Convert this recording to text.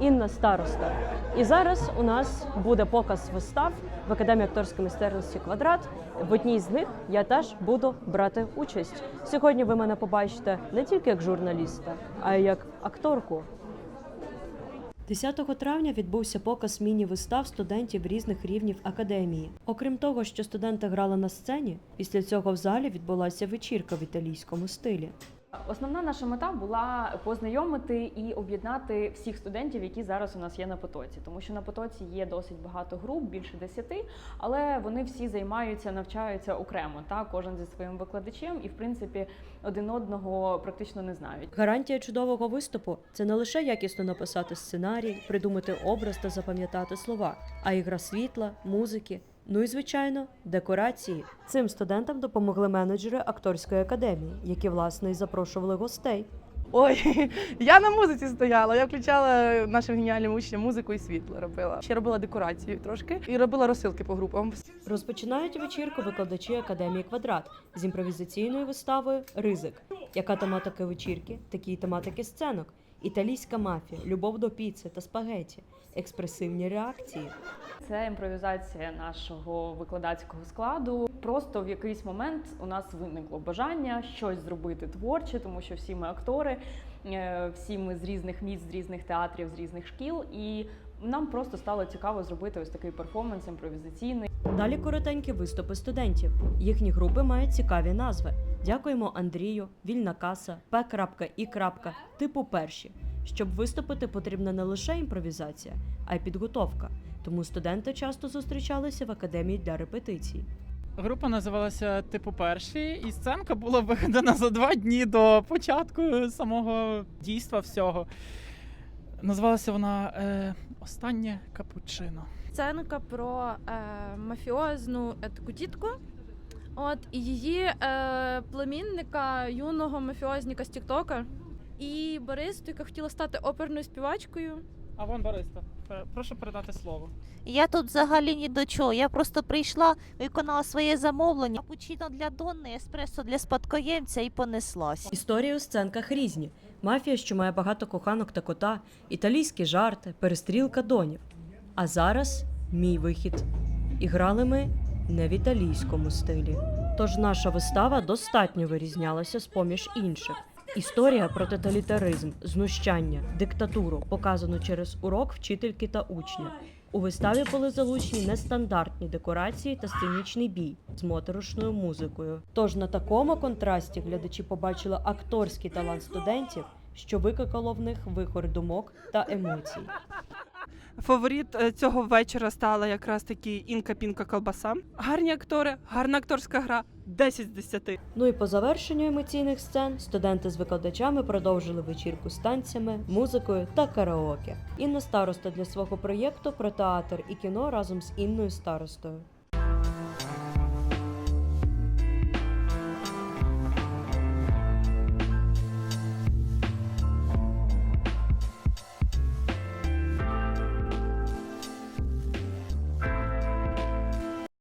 Інна Староста. І зараз у нас буде показ вистав в Академії акторської майстерності Квадрат. В одній з них я теж буду брати участь. Сьогодні ви мене побачите не тільки як журналіста, а й як акторку. 10 травня відбувся показ міні-вистав студентів різних рівнів академії. Окрім того, що студенти грали на сцені, після цього в залі відбулася вечірка в італійському стилі. Основна наша мета була познайомити і об'єднати всіх студентів, які зараз у нас є на потоці, тому що на потоці є досить багато груп, більше десяти, але вони всі займаються, навчаються окремо, та кожен зі своїм викладачем, і в принципі один одного практично не знають. Гарантія чудового виступу це не лише якісно написати сценарій, придумати образ та запам'ятати слова, а й гра світла, музики. Ну і звичайно, декорації. Цим студентам допомогли менеджери акторської академії, які власне і запрошували гостей. Ой, я на музиці стояла. Я включала нашим геніальним учням музику і світло робила. Ще робила декорацію трошки і робила розсилки по групам. Розпочинають вечірку викладачі академії Квадрат з імпровізаційною виставою Ризик. Яка тематика вечірки, такі й тематики сценок. Італійська мафія, любов до піци та спагеті, експресивні реакції. Це імпровізація нашого викладацького складу. Просто в якийсь момент у нас виникло бажання щось зробити творче, тому що всі ми актори, е, всі ми з різних міст, з різних театрів, з різних шкіл, і нам просто стало цікаво зробити ось такий перформанс імпровізаційний. Далі коротенькі виступи студентів. Їхні групи мають цікаві назви. Дякуємо Андрію, Вільна каса, П.І. типу перші. Щоб виступити, потрібна не лише імпровізація, а й підготовка. Тому студенти часто зустрічалися в академії для репетицій. Група називалася Типу перші, і сценка була вигадана за два дні до початку самого дійства всього. Називалася вона е, Останнє капучино. сценка про е, мафіозну е, таку тітку. От і її е, племінника, юного мафіозника з Тіктока. І Борису, яка хотіла стати оперною співачкою. А вон Бориста, е, прошу передати слово. Я тут взагалі ні до чого. Я просто прийшла, виконала своє замовлення. Капучино для Донни, еспресо для спадкоємця і понеслась. Історії у сценках різні: мафія, що має багато коханок та кота, італійські жарти, перестрілка донів. А зараз мій вихід. І грали ми не в італійському стилі. Тож наша вистава достатньо вирізнялася з поміж інших. Історія про тоталітаризм, знущання, диктатуру, показану через урок вчительки та учня. У виставі були залучені нестандартні декорації та сценічний бій з моторошною музикою. Тож на такому контрасті глядачі побачили акторський талант студентів, що викликало в них вихор думок та емоцій. Фаворит е, цього вечора стала якраз таки інка пінка колбаса. Гарні актори, гарна акторська гра. 10 з 10. Ну і по завершенню емоційних сцен студенти з викладачами продовжили вечірку з танцями, музикою та караоке. Інна староста для свого проєкту про театр і кіно разом з Інною старостою.